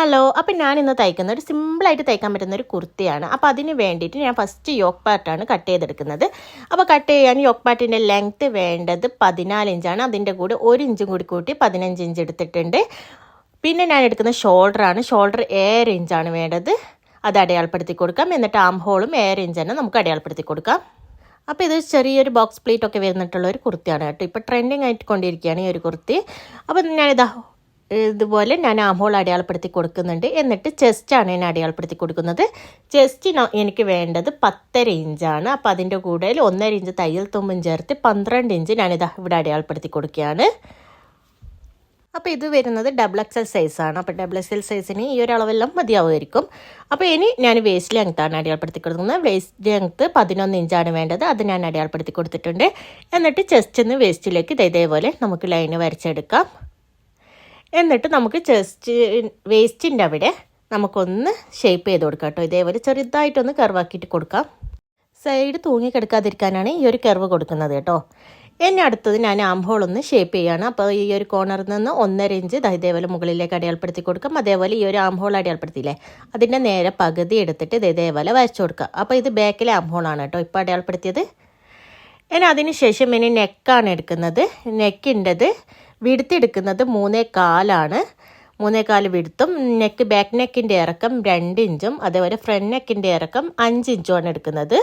Hello അപ്പം ഇന്ന് തയ്ക്കുന്ന ഒരു സിമ്പിളായിട്ട് തയ്ക്കാൻ പറ്റുന്ന ഒരു കുർത്തിയാണ്. അപ്പോൾ അതിന് വേണ്ടിയിട്ട് ഞാൻ ഫസ്റ്റ് യോക്ക് പാർട്ടാണ് കട്ട് ചെയ്തെടുക്കുന്നത്. അപ്പോൾ കട്ട് ചെയ്യാൻ യോക്ക് പാർട്ടിന്റെ ലെങ്ത്ത് വേണ്ടത് പതിനാല് ഇഞ്ചാണ് അതിന്റെ കൂടെ ഒരു ഇഞ്ചും കൂടി കൂട്ടി പതിനഞ്ച് ഇഞ്ച് എടുത്തിട്ടുണ്ട്. പിന്നെ ഞാൻ എടുക്കുന്ന ഷോൾഡർ ആണ്. ഷോൾഡർ ഏഴര ഇഞ്ചാണ് വേണ്ടത്. അത് അടയാളപ്പെടുത്തി കൊടുക്കാം. എന്നിട്ട് ആം ഹോളും ഏഴര ഇഞ്ച് തന്നെ നമുക്ക് അടയാളപ്പെടുത്തി കൊടുക്കാം. അപ്പോൾ ഇത് ചെറിയൊരു ബോക്സ് പ്ലേറ്റ് ഒക്കെ വരുന്നിട്ടുള്ള ഒരു കുർത്തിയാണ് കേട്ടോ. ഇപ്പോൾ ട്രെൻഡിങ് ആയിട്ട് കൊണ്ടിരിക്കുകയാണ് ഈ ഒരു കുർത്തി. അപ്പോൾ ഞാനിതാ ഇതുപോലെ ഞാൻ ആം ഹോൾ അടയാളപ്പെടുത്തി കൊടുക്കുന്നുണ്ട്. എന്നിട്ട് ചെസ്റ്റാണ് ഞാൻ അടയാളപ്പെടുത്തി കൊടുക്കുന്നത്. ചെസ്റ്റിന് എനിക്ക് വേണ്ടത് പത്തര ഇഞ്ചാണ് അപ്പോൾ അതിന്റെ കൂടെ ഒന്നര ഇഞ്ച് തയ്യൽ തുമ്പും ചേർത്ത് പന്ത്രണ്ട് ഇഞ്ച് ഞാനിതാ ഇവിടെ അടയാളപ്പെടുത്തി കൊടുക്കുകയാണ്. അപ്പോൾ ഇത് വരുന്നത് ഡബിൾ എക്സൽ സൈസാണ് അപ്പോൾ ഡബിൾ എക്സൽ സൈസിന് ഈ ഒരു അളവെല്ലാം മതിയാവുമായിരിക്കും. അപ്പോൾ ഇനി ഞാൻ വേസ്റ്റ് ലെങ്ത്താണ് അടയാളപ്പെടുത്തി കൊടുക്കുന്നത്. വേസ്റ്റ് ലെങ്ത്ത് പതിനൊന്ന് ഇഞ്ചാണ് വേണ്ടത്. അത് ഞാൻ അടയാളപ്പെടുത്തി കൊടുത്തിട്ടുണ്ട്. എന്നിട്ട് ചെസ്റ്റിൽ നിന്ന് വേസ്റ്റിലേക്ക് ഇത് ഇതേപോലെ നമുക്ക് ലൈന് വരച്ചെടുക്കാം. എന്നിട്ട് നമുക്ക് ചെസ്റ്റ് വേസ്റ്റിന്റെ അവിടെ നമുക്കൊന്ന് ഷേപ്പ് ചെയ്ത് കൊടുക്കാം കേട്ടോ. ഇതേപോലെ ചെറുതായിട്ടൊന്ന് കർവാക്കിയിട്ട് കൊടുക്കാം. സൈഡ് തൂങ്ങി കിടക്കാതിരിക്കാനാണ് ഈ ഒരു കർവ് കൊടുക്കുന്നത് കേട്ടോ. എന്നെ അടുത്തത് ഞാൻ ആം ഹോൾ ഒന്ന് ഷേപ്പ് ചെയ്യാണ്. അപ്പോൾ ഈ ഒരു കോർണറിൽ നിന്ന് ഒന്നര ഇഞ്ച് ഇതേപോലെ മുകളിലേക്ക് അടയാളപ്പെടുത്തി കൊടുക്കാം. അതേപോലെ ഈ ഒരു ആംഹോൾ അടയാളപ്പെടുത്തിയില്ലേ? അതിന്റെ നേരെ പകുതി എടുത്തിട്ട് ഇത് ഇതേപോലെ വരച്ചു കൊടുക്കുക. അപ്പോൾ ഇത് ബാക്കിലെ ആം ഹോളാണ് കേട്ടോ ഇപ്പോൾ അടയാളപ്പെടുത്തിയത്. ഇനി അതിന് ശേഷം ഇനി നെക്കാണ് എടുക്കുന്നത്. നെക്കിന്റെത് വിടുത്തെടുക്കുന്നത് മൂന്നേ കാലാണ് മൂന്നേ കാൽ വിടുത്തും നെക്ക് ബാക്ക് നെക്കിന്റെ ഇറക്കം രണ്ട് ഇഞ്ചും അതേപോലെ ഫ്രണ്ട് നെക്കിന്റെ ഇറക്കം അഞ്ച് ഇഞ്ചുമാണ് എടുക്കുന്നത്.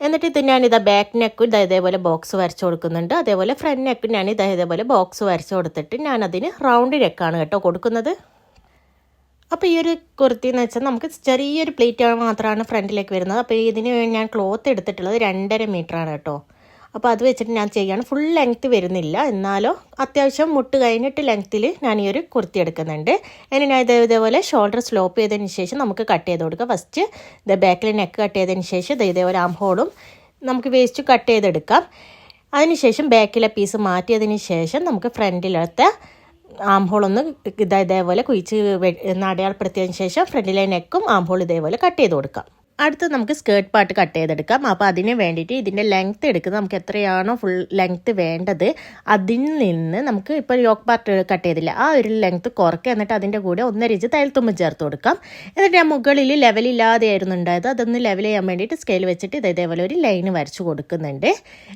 എന്നിട്ട് ഇത് ഞാനിതാ ബാക്ക് നെക്കും ഇതാ ഇതേപോലെ ബോക്സ് വരച്ചു കൊടുക്കുന്നുണ്ട്. അതേപോലെ ഫ്രണ്ട് നെക്കും ഞാൻ ഇതാ ഇതേപോലെ ബോക്സ് വരച്ചു കൊടുത്തിട്ട് ഞാനതിന് റൗണ്ട് നെക്കാണ് കേട്ടോ കൊടുക്കുന്നത്. അപ്പോൾ ഈ ഒരു കുർത്തി എന്ന് വെച്ചാൽ നമുക്ക് ചെറിയൊരു പ്ലേറ്റ് മാത്രമാണ് ഫ്രണ്ടിലേക്ക് വരുന്നത്. അപ്പോൾ ഇതിന് ഞാൻ ക്ലോത്ത് എടുത്തിട്ടുള്ളത് രണ്ടര മീറ്ററാണ് കേട്ടോ. അപ്പോൾ അത് വെച്ചിട്ട് ഞാൻ ചെയ്യുകയാണ് ഫുൾ ലെങ്ത് വരുന്നില്ല. എന്നാലോ അത്യാവശ്യം മുട്ട് കഴിഞ്ഞിട്ട് ലെങ്ത്തിൽ ഞാൻ ഈ ഒരു കുർത്തി എടുക്കുന്നുണ്ട്. ഇനി ഞാൻ ഇതേ ഇതേപോലെ ഷോൾഡർ സ്ലോപ്പ് ചെയ്തതിന് ശേഷം നമുക്ക് കട്ട് ചെയ്ത് കൊടുക്കുക ഫസ്റ്റ് ഇത് ബാക്കിൽ നെക്ക് കട്ട് ചെയ്തതിന് ശേഷം ഇത് ഇതേപോലെ ആം ഹോളും നമുക്ക് വേസ്റ്റ് കട്ട് ചെയ്തെടുക്കാം. അതിനുശേഷം ബാക്കിലെ പീസ് മാറ്റിയതിന് ശേഷം നമുക്ക് ഫ്രണ്ടിലത്തെ ആം ഹോൾ ഒന്ന് ഇതാ ഇതേപോലെ കുഴിച്ച് നടയാൾപ്പെടുത്തിയതിന് ശേഷം ഫ്രണ്ടിലെ നെക്കും ആം ഹോൾ ഇതേപോലെ കട്ട് ചെയ്ത് കൊടുക്കാം. അടുത്ത് നമുക്ക് സ്കേർട്ട് പാർട്ട് കട്ട് ചെയ്തെടുക്കാം. അപ്പോൾ അതിന് വേണ്ടിയിട്ട് ഇതിന്റെ ലെങ്ത്ത് എടുക്കുന്നത് നമുക്ക് എത്രയാണോ ഫുൾ ലെങ്ത്ത് വേണ്ടത്. അതിൽ നിന്ന് നമുക്ക് ഇപ്പോൾ യോക്ക് പാർട്ട് കട്ട് ചെയ്തില്ല. ആ ഒരു ലെങ്ത്ത് കുറയ്ക്കുക. എന്നിട്ട് അതിന്റെ കൂടെ ഒന്നര ഇഞ്ച് തയ്യൽത്തുമ്പ് ചേർത്ത് കൊടുക്കാം. എന്നിട്ട് ഞാൻ മുകളിൽ ലെവലില്ലാതെയായിരുന്നു ഉണ്ടായത്. അതൊന്ന് ലെവൽ ചെയ്യാൻ വേണ്ടിയിട്ട് സ്കെയിൽ വെച്ചിട്ട് ഇത് ഇതേപോലെ ഒരു ലൈന് വരച്ചു കൊടുക്കുന്നുണ്ട്.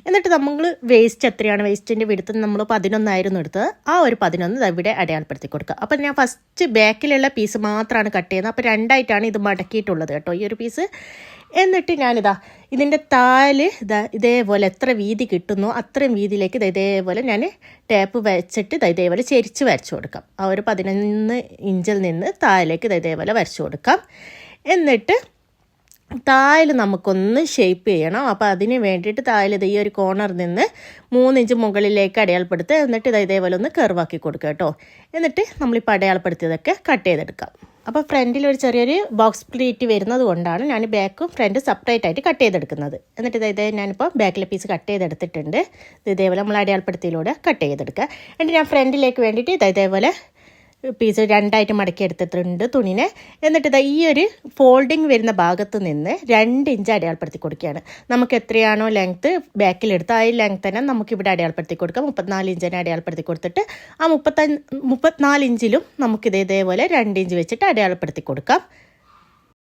എന്നിട്ട് നമ്മൾ വേസ്റ്റ് എത്രയാണ്? വേസ്റ്റിന്റെ വിടുത്ത് നമ്മൾ പതിനൊന്നായിരുന്നു എടുത്തത്. ആ ഒരു പതിനൊന്ന് ഇവിടെ അടയാളപ്പെടുത്തി കൊടുക്കുക. അപ്പോൾ ഞാൻ ഫസ്റ്റ് ബാക്കിലുള്ള പീസ് മാത്രമാണ് കട്ട് ചെയ്യുന്നത്. അപ്പോൾ രണ്ടായിട്ടാണ് ഇത് മടക്കിയിട്ടുള്ളത് കേട്ടോ. ഈ ഒരു പീസ് എന്നിട്ട് ഞാനിതാ ഇതിന്റെ താൽ ഇതാ ഇതേപോലെ എത്ര വീതി കിട്ടുന്നോ അത്രയും വീതിയിലേക്ക് ഇത് ഇതേപോലെ ഞാൻ ടേപ്പ് വെച്ചിട്ട് ഇത് ഇതേപോലെ ചെരിച്ച് വരച്ചു കൊടുക്കാം. ആ ഒരു പതിനൊന്ന് ഇഞ്ചിൽ നിന്ന് താലിലേക്ക് ഇത് ഇതേപോലെ വരച്ചു കൊടുക്കാം. എന്നിട്ട് തായൽ നമുക്കൊന്ന് ഷേപ്പ് ചെയ്യണം. അപ്പോൾ അതിന് വേണ്ടിയിട്ട് തായൽ ഇത് ഈ ഒരു കോർണറിൽ നിന്ന് മൂന്നിഞ്ച് മുകളിലേക്ക് അടയാളപ്പെടുത്തുക. എന്നിട്ട് ഇത് ഇതേപോലെ ഒന്ന് കർവാക്കി കൊടുക്കുക കേട്ടോ. എന്നിട്ട് നമ്മളിപ്പോൾ അടയാളപ്പെടുത്തിയതൊക്കെ കട്ട് ചെയ്തെടുക്കാം. അപ്പോൾ ഫ്രണ്ടിൽ ഒരു ചെറിയൊരു ബോക്സ് പ്ലീറ്റ് വരുന്നത് കൊണ്ടാണ് ഞാൻ ബാക്കും ഫ്രണ്ട് സെപ്പറേറ്റ് ആയിട്ട് കട്ട് ചെയ്തെടുക്കുന്നത്. എന്നിട്ട് ഇതേ ഞാനിപ്പോൾ ബാക്കിലെ പീസ് കട്ട് ചെയ്തെടുത്തിട്ടുണ്ട്. ഇതേപോലെ നമ്മൾ അടയാളപ്പെടുത്തിയിലൂടെ കട്ട് ചെയ്തെടുക്കുക. എന്നിട്ട് ഞാൻ ഫ്രണ്ടിലേക്ക് വേണ്ടിയിട്ട് ഇതേപോലെ പീസ് രണ്ടായിട്ട് മടക്കി എടുത്തിട്ടുണ്ട് തുണിനെ. എന്നിട്ട് ഇതാ ഈ ഒരു ഫോൾഡിങ് വരുന്ന ഭാഗത്ത് നിന്ന് രണ്ട് ഇഞ്ച് അടയാളപ്പെടുത്തി കൊടുക്കുകയാണ്. നമുക്ക് എത്രയാണോ ലെങ്ത്ത് ബാക്കിലെടുത്ത് ആ ലെങ്ത് തന്നെ നമുക്കിവിടെ അടയാളപ്പെടുത്തി കൊടുക്കാം. മുപ്പത്തിനാല് ഇഞ്ചിനെ അടയാളപ്പെടുത്തി കൊടുത്തിട്ട് ആ മുപ്പത്തഞ്ച് മുപ്പത്തിനാല് ഇഞ്ചിലും നമുക്കിത് ഇതേപോലെ രണ്ട് ഇഞ്ച് വെച്ചിട്ട് അടയാളപ്പെടുത്തി കൊടുക്കാം.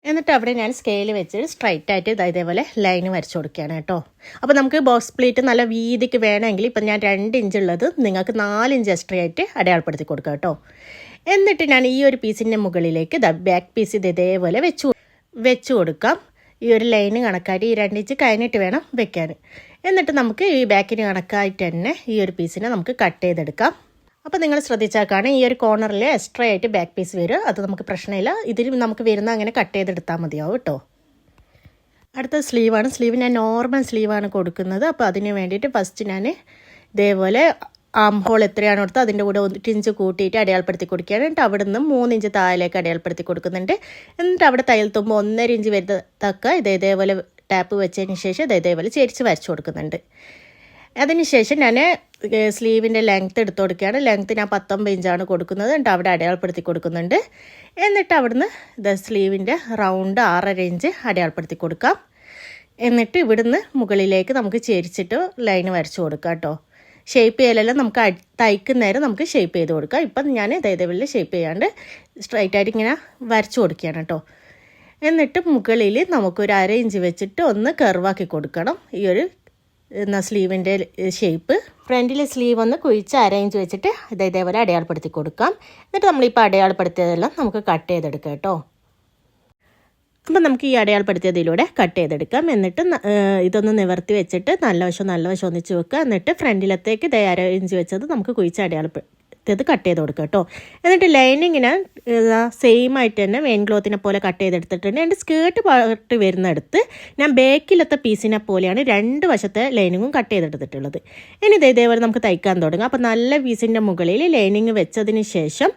എന്നിട്ട് അവിടെ ഞാൻ സ്കെയിൽ വെച്ച് സ്ട്രൈറ്റ് ആയിട്ട് ഇതാ ഇതേപോലെ ലൈൻ വരച്ചു കൊടുക്കുകയാണ് കേട്ടോ. അപ്പോൾ നമുക്ക് ബോക്സ് പ്ലേറ്റ് നല്ല വീതിക്ക് വേണമെങ്കിൽ ഇപ്പം ഞാൻ രണ്ട് ഇഞ്ച് ഉള്ളത് നിങ്ങൾക്ക് നാല് ഇഞ്ച് എക്സ്ട്രാ ആയിട്ട് അടയാളപ്പെടുത്തി കൊടുക്കുക കേട്ടോ. എന്നിട്ട് ഞാൻ ഈ ഒരു പീസിന്റെ മുകളിലേക്ക് ബാക്ക് പീസ് ഇത് ഇതേപോലെ വെച്ചു വെച്ചു കൊടുക്കാം. ഈ ഒരു ലൈന് കണക്കായിട്ട് ഈ രണ്ട് ഇഞ്ച് കഴിഞ്ഞിട്ട് വേണം വെക്കാൻ. എന്നിട്ട് നമുക്ക് ഈ ബാക്കിന് കണക്കായിട്ട് തന്നെ ഈ ഒരു പീസിനെ നമുക്ക് കട്ട് ചെയ്തെടുക്കാം. അപ്പോൾ നിങ്ങൾ ശ്രദ്ധിച്ചാക്കാണ് ഈ ഒരു കോർണറിൽ എക്സ്ട്രാ ആയിട്ട് ബാക്ക് പീസ് വരും അത് നമുക്ക് പ്രശ്നമില്ല. ഇതിൽ നമുക്ക് വരുന്ന അങ്ങനെ കട്ട് ചെയ്തെടുത്താൽ മതിയാവും കേട്ടോ. അടുത്ത സ്ലീവാണ് സ്ലീവ് ഞാൻ നോർമൽ സ്ലീവാണ് കൊടുക്കുന്നത്. അപ്പോൾ അതിന് വേണ്ടിയിട്ട് ഫസ്റ്റ് ഞാൻ ഇതേപോലെ ആം ഹോൾ എത്രയാണ് കൊടുത്തത് അതിന്റെ കൂടെ ഒന്ന് ഇഞ്ച് കൂട്ടിയിട്ട് അടയാളപ്പെടുത്തി കൊടുക്കുകയാണ്. എന്നിട്ട് അവിടെ നിന്ന് മൂന്നിഞ്ച് താഴേക്ക് അടയാളപ്പെടുത്തി കൊടുക്കുന്നുണ്ട്. എന്നിട്ട് അവിടെ തയ്യൽ തുമ്പോൾ ഒന്നര ഇഞ്ച് വരുത്തക്ക ഇത് ഇതേപോലെ ടാപ്പ് വെച്ചതിന് ശേഷം ഇത് ഇതേപോലെ ചേരിച്ച് വരച്ച് കൊടുക്കുന്നുണ്ട്. അതിനുശേഷം ഞാൻ സ്ലീവിന്റെ ലെങ്ത്ത് എടുത്ത് കൊടുക്കുകയാണ്. ലെങ്ത്ത് ഞാൻ പത്തൊമ്പത് ഇഞ്ചാണ് കൊടുക്കുന്നത്. എന്നിട്ട് അവിടെ അടയാളപ്പെടുത്തി കൊടുക്കുന്നുണ്ട്. എന്നിട്ട് അവിടുന്ന് ഇത് സ്ലീവിന്റെ റൗണ്ട് ആറര ഇഞ്ച് അടയാളപ്പെടുത്തി കൊടുക്കാം. എന്നിട്ട് ഇവിടുന്ന് മുകളിലേക്ക് നമുക്ക് ചേരിച്ചിട്ട് ലൈൻ വരച്ചു കൊടുക്കാം കേട്ടോ. ഷേപ്പ് ചെയ്യലെല്ലാം നമുക്ക് തയ്ക്കുന്നേരം നമുക്ക് ഷേപ്പ് ചെയ്ത് കൊടുക്കാം. ഇപ്പം ഞാൻ ഇതേപോലെ ഷേപ്പ് ചെയ്യാണ്ട് സ്ട്രൈറ്റ് ആയിട്ട് ഇങ്ങനെ വരച്ചു കൊടുക്കുകയാണ് കേട്ടോ. എന്നിട്ട് മുകളിൽ നമുക്കൊരു അര ഇഞ്ച് വെച്ചിട്ട് ഒന്ന് കർവാക്കി കൊടുക്കണം. ഈ ഒരു എന്നാ സ്ലീവിന്റെ ഷേപ്പ് ഫ്രണ്ടിൽ സ്ലീവ് ഒന്ന് കുഴിച്ച് അരേഞ്ച് വെച്ചിട്ട് ഇത് ഇതേപോലെ അടയാളപ്പെടുത്തി കൊടുക്കാം. എന്നിട്ട് നമ്മളിപ്പോൾ അടയാളപ്പെടുത്തിയതെല്ലാം നമുക്ക് കട്ട് ചെയ്തെടുക്കാം കേട്ടോ. അപ്പം നമുക്ക് ഈ അടയാളപ്പെടുത്തിയതിലൂടെ കട്ട് ചെയ്തെടുക്കാം. എന്നിട്ട് ഇതൊന്ന് നിവർത്തി വെച്ചിട്ട് നല്ല വശം നല്ല വശം ഒന്നിച്ച് വെക്കുക. എന്നിട്ട് ഫ്രണ്ടിലത്തേക്ക് ഇതേ അര ഇഞ്ച് വെച്ചത് നമുക്ക് കുഴിച്ച് അടയാളപ്പെടുത്തിയത് കട്ട് ചെയ്ത് കൊടുക്കുക കേട്ടോ എന്നിട്ട് ലൈനിങ്ങിന് സെയിം ആയിട്ട് തന്നെ മെയിൻ ക്ലോത്തിനെ പോലെ കട്ട് ചെയ്തെടുത്തിട്ടുണ്ട് എന്റെ സ്കേർട്ട് പാർട്ട് വരുന്നിടത്ത് ഞാൻ ബാക്കിലത്തെ പീസിനെ പോലെയാണ് രണ്ട് വശത്തെ ലൈനിങ്ങും കട്ട് ചെയ്തെടുത്തിട്ടുള്ളത് ഇനി ഇത് ഇതേപോലെ നമുക്ക് തയ്ക്കാൻ തുടങ്ങാം. അപ്പോൾ നല്ല പീസിന്റെ മുകളിൽ ലൈനിങ് വെച്ചതിന് ശേഷം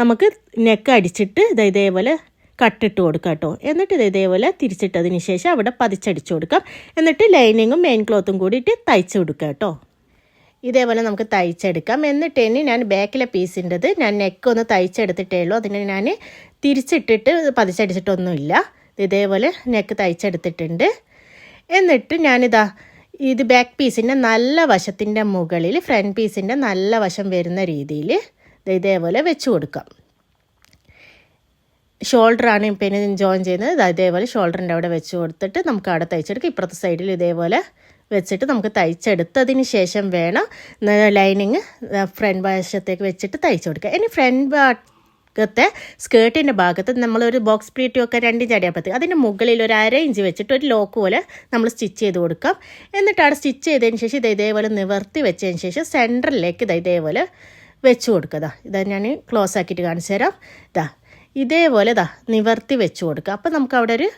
നമുക്ക് നെക്ക് അടിച്ചിട്ട് ഇത് ഇതേപോലെ കട്ടിട്ട് കൊടുക്കുക കേട്ടോ എന്നിട്ട് ഇത് ഇതേപോലെ തിരിച്ചിട്ടതിന് ശേഷം അവിടെ പതിച്ചടിച്ചു കൊടുക്കാം. എന്നിട്ട് ലൈനിങ്ങും മെയിൻ ക്ലോത്തും കൂടിയിട്ട് തയ്ച്ചു കൊടുക്കുക കേട്ടോ ഇതേപോലെ നമുക്ക് തയ്ച്ചെടുക്കാം. എന്നിട്ട് ഇനി ഞാൻ ബാക്കിലെ പീസിന്റെത് ഞാൻ നെക്ക് ഒന്ന് തയ്ച്ചെടുത്തിട്ടേ ഉള്ളൂ. അതിന് ഞാൻ തിരിച്ചിട്ടിട്ട് പതിച്ചടിച്ചിട്ടൊന്നുമില്ല. ഇതേപോലെ നെക്ക് തയ്ച്ചെടുത്തിട്ടുണ്ട്. എന്നിട്ട് ഞാനിതാ ഇത് ബാക്ക് പീസിന്റെ നല്ല വശത്തിന്റെ മുകളിൽ ഫ്രണ്ട് പീസിന്റെ നല്ല വശം വരുന്ന രീതിയിൽ ഇതേപോലെ വെച്ച് കൊടുക്കാം. ഷോൾഡറാണ് ഇനി ജോയിൻ ചെയ്യുന്നത്. ഇതേപോലെ ഷോൾഡറിന്റെ അവിടെ വെച്ച് കൊടുത്തിട്ട് നമുക്ക് അവിടെ തയ്ച്ചെടുക്കാം. ഇപ്പുറത്തെ സൈഡിൽ ഇതേപോലെ വെച്ചിട്ട് നമുക്ക് തയ്ച്ചെടുത്തതിന് ശേഷം വേണം ലൈനിങ് ഫ്രണ്ട് വശത്തേക്ക് വെച്ചിട്ട് തയ്ച്ചു കൊടുക്കുക. ഇനി ഫ്രണ്ട് ഭാഗത്തെ സ്കേർട്ടിന്റെ ഭാഗത്ത് നമ്മളൊരു ബോക്സ് പ്ലീറ്റും ഒക്കെ രണ്ട് ചടിയാപ്പത്തി അതിന്റെ മുകളിൽ ഒരു അര ഇഞ്ച് വെച്ചിട്ട് ഒരു ലോക്ക് പോലെ നമ്മൾ സ്റ്റിച്ച് ചെയ്ത് കൊടുക്കാം. എന്നിട്ട് സ്റ്റിച്ച് ചെയ്തതിന് ശേഷം ഇത് ഇതേപോലെ നിവർത്തി വെച്ചതിന് ശേഷം സെന്ററിലേക്ക് ഇത് ഇതേപോലെ വെച്ച് കൊടുക്കുക. ഇതാ ഞാൻ ക്ലോസ് ആക്കിയിട്ട് കാണിച്ചു തരാം. ഇതാ ഇതേപോലെ ഇതാ നിവർത്തി വെച്ച് കൊടുക്കുക. അപ്പോൾ നമുക്ക് അവിടെ ഒരു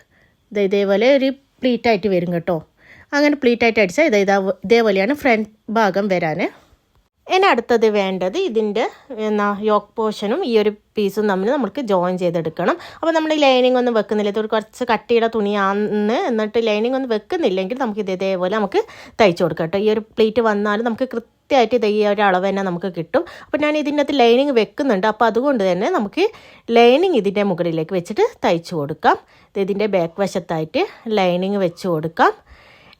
ഇത് ഇതേപോലെ ഒരു പ്ലീറ്റായിട്ട് വരും കേട്ടോ. അങ്ങനെ പ്ലീറ്റായിട്ട് അടിച്ചാൽ ഇതാ ഇതാ ഇതേപോലെയാണ് ഫ്രണ്ട് ഭാഗം വരാൻ ഇനി അടുത്തത് വേണ്ടത് ഇതിന്റെ എന്നാ യോക്ക് പോർഷനും ഈ ഒരു പീസും തമ്മിൽ നമുക്ക് ജോയിൻ ചെയ്തെടുക്കണം. അപ്പോൾ നമ്മൾ ലൈനിങ് ഒന്നും വെക്കുന്നില്ല. ഇത് ഒരു കുറച്ച് കട്ടിയുടെ തുണിയാന്ന് എന്നിട്ട് ലൈനിങ് ഒന്നും വെക്കുന്നില്ലെങ്കിൽ നമുക്ക് ഇത് ഇതേപോലെ നമുക്ക് തയ്ച്ചു കൊടുക്കാം ഈ ഒരു പ്ലേറ്റ് വന്നാൽ നമുക്ക് കൃത്യമായിട്ട് ഇത് ഈ ഒരു അളവ് തന്നെ നമുക്ക് കിട്ടും. അപ്പോൾ ഞാൻ ഇതിന്റെ അകത്ത് ലൈനിങ് വെക്കുന്നുണ്ട്. അപ്പോൾ അതുകൊണ്ട് തന്നെ നമുക്ക് ലൈനിങ് ഇതിന്റെ മുകളിലേക്ക് വെച്ചിട്ട് തയ്ച്ചു കൊടുക്കാം. ഇത് ഇതിന്റെ ബാക്ക് വശത്തായിട്ട് ലൈനിങ് വെച്ച് കൊടുക്കാം.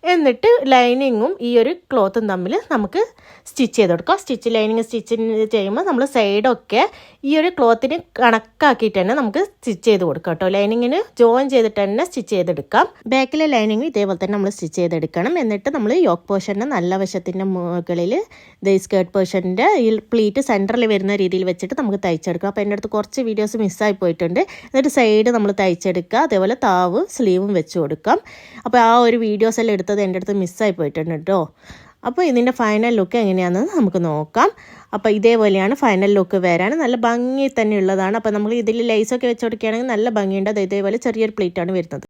എന്നിട്ട് ലൈനിങ്ങും ഈ ഒരു ക്ലോത്തും തമ്മിൽ നമുക്ക് സ്റ്റിച്ച് ചെയ്ത് കൊടുക്കാം. സ്റ്റിച്ച് ലൈനിങ് സ്റ്റിച്ച് ചെയ്യുമ്പോൾ നമ്മൾ സൈഡൊക്കെ ഈ ഒരു ക്ലോത്തിന് കണക്കാക്കിയിട്ട് തന്നെ നമുക്ക് സ്റ്റിച്ച് ചെയ്ത് കൊടുക്കാം കേട്ടോ. ലൈനിങ്ങിന് ജോയിൻ ചെയ്തിട്ട് തന്നെ സ്റ്റിച്ച് ചെയ്തെടുക്കാം. ബാക്കിലെ ലൈനിങ് ഇതേപോലെ തന്നെ നമ്മൾ സ്റ്റിച്ച് ചെയ്തെടുക്കണം. എന്നിട്ട് നമ്മൾ യോക്ക് പോർഷന്റെ നല്ല വശത്തിന്റെ മുകളിൽ ഇത് സ്കേർട്ട് പോർഷന്റെ ഈ പ്ലീറ്റ് സെന്ററിൽ വരുന്ന രീതിയിൽ വെച്ചിട്ട് നമുക്ക് തയ്ച്ചെടുക്കാം. അപ്പോൾ എന്റെ അടുത്ത് കുറച്ച് വീഡിയോസ് മിസ്സായി പോയിട്ടുണ്ട്. എന്നിട്ട് സൈഡ് നമ്മൾ തയ്ച്ചെടുക്കുക. അതേപോലെ താവ് സ്ലീവും വെച്ച് കൊടുക്കാം. അപ്പോൾ ആ ഒരു വീഡിയോസ് എല്ലാം എടുത്തത് എന്റെ അടുത്ത് മിസ്സായി പോയിട്ടുണ്ട് കേട്ടോ അപ്പോൾ ഇതിന്റെ ഫൈനൽ ലുക്ക് എങ്ങനെയാണെന്ന് നമുക്ക് നോക്കാം. അപ്പോൾ ഇതേപോലെയാണ് ഫൈനൽ ലുക്ക് വരാൻ നല്ല ഭംഗി തന്നെ ഉള്ളതാണ് അപ്പോൾ നമ്മൾ ഇതിൽ ലൈസൊക്കെ വെച്ച് കൊടുക്കുകയാണെങ്കിൽ നല്ല ഭംഗിയുണ്ട്. അത് ഇതേപോലെ ചെറിയൊരു പ്ലേറ്റാണ് വരുന്നത്.